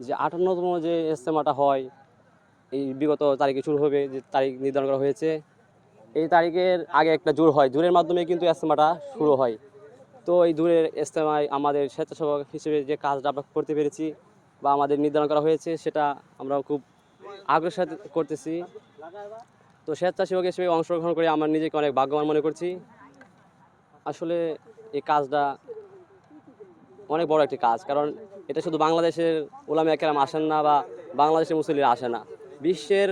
যে আটান্নতম যে ইজতেমাটা হয়, এই বিগত তারিখে শুরু হবে, যে তারিখ নির্ধারণ করা হয়েছে, এই তারিখের আগে একটা জোর হয়। জোরের মাধ্যমে কিন্তু ইজতেমাটা শুরু হয়। তো এই দূরের ইজতেমায় আমাদের স্বেচ্ছাসেবক হিসেবে যে কাজটা আমরা করতে পেরেছি বা আমাদের নির্ধারণ করা হয়েছে, সেটা আমরা খুব আগ্রহের সাথে করতেছি। তো স্বেচ্ছাসেবক হিসেবে অংশগ্রহণ করে আমার নিজেকে অনেক ভাগ্যবান মনে করছি। আসলে এই কাজটা অনেক বড় একটি কাজ, কারণ এটা শুধু বাংলাদেশের ওলামা কেরাম আসেন না বা বাংলাদেশের মুসল্লিরা আসে না। বিশ্বের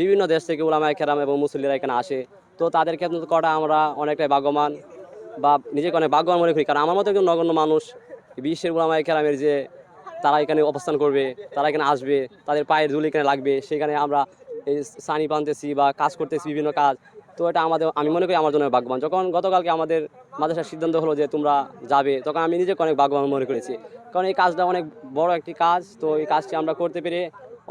বিভিন্ন দেশ থেকে ওলামা কেরাম এবং মুসল্লিরা এখানে আসে। তো তাদের ক্ষেত্রে করা আমরা অনেকটাই ভাগ্যবান বা নিজেকে অনেক ভাগ্যবান মনে করি, কারণ আমার মতো একজন নগণ্য মানুষ, বিশ্বের ওলামা কেরামের যে তারা এখানে অবস্থান করবে, তারা এখানে আসবে, তাদের পায়ের ধুল এখানে লাগবে, সেখানে আমরা এই সানি বানতেছি বা কাজ করতেছি বিভিন্ন কাজ। তো এটা আমাদের আমি মনে করি আমার জন্য ভাগ্যবান। যখন গতকালকে আমাদের মাদ্রাসার সিদ্ধান্ত হলো যে তোমরা যাবে, তখন আমি নিজেকে অনেক ভাগ্যবান মনে করেছি। কারণ এই কাজটা অনেক বড় একটি কাজ, তো এই কাজটি আমরা করতে পেরে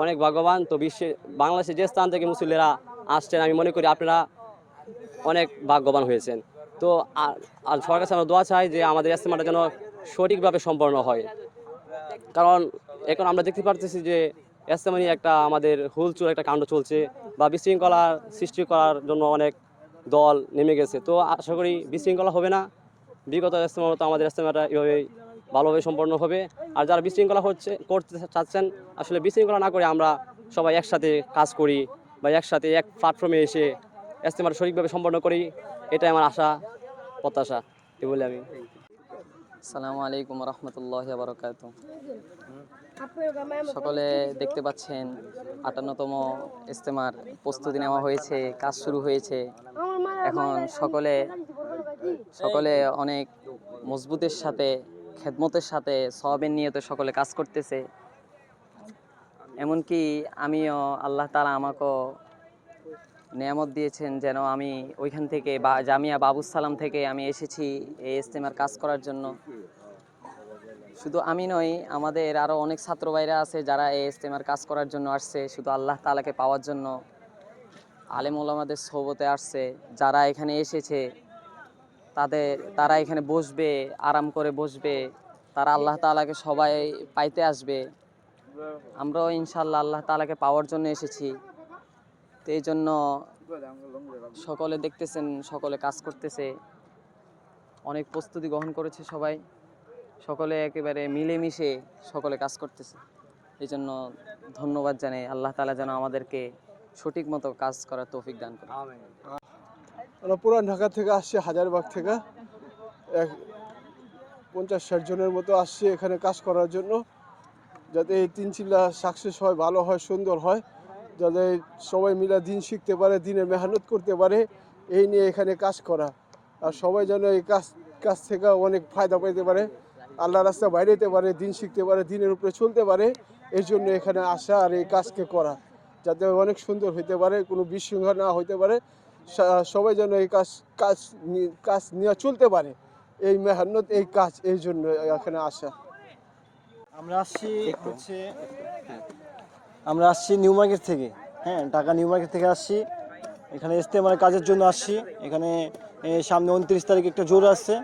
অনেক ভাগ্যবান। তো বিশ্বে বাংলাদেশের যে স্থান থেকে মুসল্লিরা আসছেন, আমি মনে করি আপনারা অনেক ভাগ্যবান হয়েছেন। তো আর সবার কাছে আমরা দোয়া চাই যে আমাদের ইস্তেমাটা যেন সঠিকভাবে সম্পন্ন হয়। কারণ এখন আমরা দেখতে পারতেছি যে ইস্তেমানি একটা আমাদের হুলচুল একটা কাণ্ড চলছে বা বিশৃঙ্খলার সৃষ্টি করার জন্য অনেক দল নেমে গেছে। তো আশা করি বিশৃঙ্খলা হবে না। বিগত ইস্তেমার মতো আমাদের ইস্তেমাটা এভাবেই ভালোভাবে সম্পন্ন হবে। আর যারা বিশৃঙ্খলা হচ্ছে, করতে চাচ্ছেন, আসলে বিশৃঙ্খলা না করে আমরা সবাই একসাথে কাজ করি বা একসাথে এক প্ল্যাটফর্মে এসে ইস্তেমাটা সঠিকভাবে সম্পন্ন করি। এটাই আমার আশা, প্রত্যাশা। এ বলে আমি সালামু আলাইকুম রহমতুল্লাহ বারকাত সকলে দেখতে পাচ্ছেন আটান্নতম ইস্তেমার প্রস্তুতি নেওয়া হয়েছে, কাজ শুরু হয়েছে। এখন সকলে সকলে অনেক মজবুতের সাথে, খেদমতের সাথে সবের নিয়তে সকলে কাজ করতেছে। এমনকি আমিও আল্লাহ তালা আমাকেও নিয়ামত দিয়েছেন যেন আমি ওইখান থেকে বা জামিয়া বাবুস সালাম থেকে আমি এসেছি এই ইস্তেমার কাজ করার জন্য। শুধু আমি নই, আমাদের আরও অনেক ছাত্র ভাইরা আছে যারা এই ইস্তেমার কাজ করার জন্য আসছে, শুধু আল্লাহ তালাকে পাওয়ার জন্য। আলেম ওলামাদের সোবতে আসছে, যারা এখানে এসেছে, তাদের, তারা এখানে বসবে, আরাম করে বসবে, তারা আল্লাহ তালাকে সবাই পাইতে আসবে। আমরাও ইনশাল্লাহ আল্লাহ তালাকে পাওয়ার জন্য এসেছি। তো এই জন্য সকলে দেখতেছেন, সকলে কাজ করতেছে। অনেক প্রস্তুতি গ্রহণ করেছে সবাই। সকলে একেবারে মিলেমিশে সকলে কাজ করতেছে। এই জন্য ধন্যবাদ জানাই। আল্লাহ তালা যেন আমাদেরকে সঠিক মতো কাজ করার তৌফিক দান করে আমরা পুরান ঢাকা থেকে আসছি, হাজারবাগ থেকে। এক পঞ্চাশ ষাট জনের মতো আসছি এখানে কাজ করার জন্য। যাতে এই তিন চিল্লা সাকসেস হয় ভালো হয়, সুন্দর হয়। যাতে সবাই মিলে দিন শিখতে পারে দিনে মেহনত করতে পারে এই নিয়ে এখানে কাজ করা। আর সবাই যেন এই কাজ কাজ থেকে অনেক ফায়দা পাইতে পারে। আল্লাহ রাস্তা বাইরে যেতে পারে দিন শিখতে পারে দিনের উপরে চলতে পারে এই জন্য এখানে আসা আর এই কাজকে করা। যাতে অনেক সুন্দর হইতে পারে কোনো বিশৃঙ্খলা না হইতে পারে সবাই যেন এই কাজ কাজ কাজ নিয়ে চলতে পারে। এই মেহনত এই কাজ এই জন্য এখানে আসা। আমরা আসছি হচ্ছে আমরা আসছি নিউ মার্কেট থেকে। হ্যাঁ ঢাকা নিউ মার্কেট থেকে আসছি। এখানে ইস্তেমার কাজের জন্য আসছি। এখানে সামনে উনত্রিশ তারিখ একটা জোর আসছে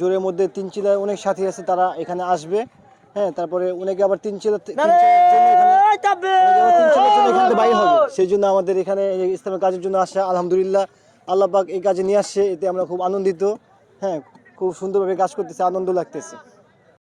জোরের মধ্যে তিন চিলায় অনেক সাথী আছে তারা এখানে আসবে। হ্যাঁ তারপরে অনেকে আবার তিন চিলা তিন চিলার চিলার বাইরে হবে। সেই জন্য আমাদের এখানে ইসলামের কাজের জন্য আসা আলহামদুলিল্লাহ। আল্লাহ পাক এই কাজে নিয়ে আসছে এতে আমরা খুব আনন্দিত। হ্যাঁ খুব সুন্দরভাবে কাজ করতেছে আনন্দ লাগতেছে।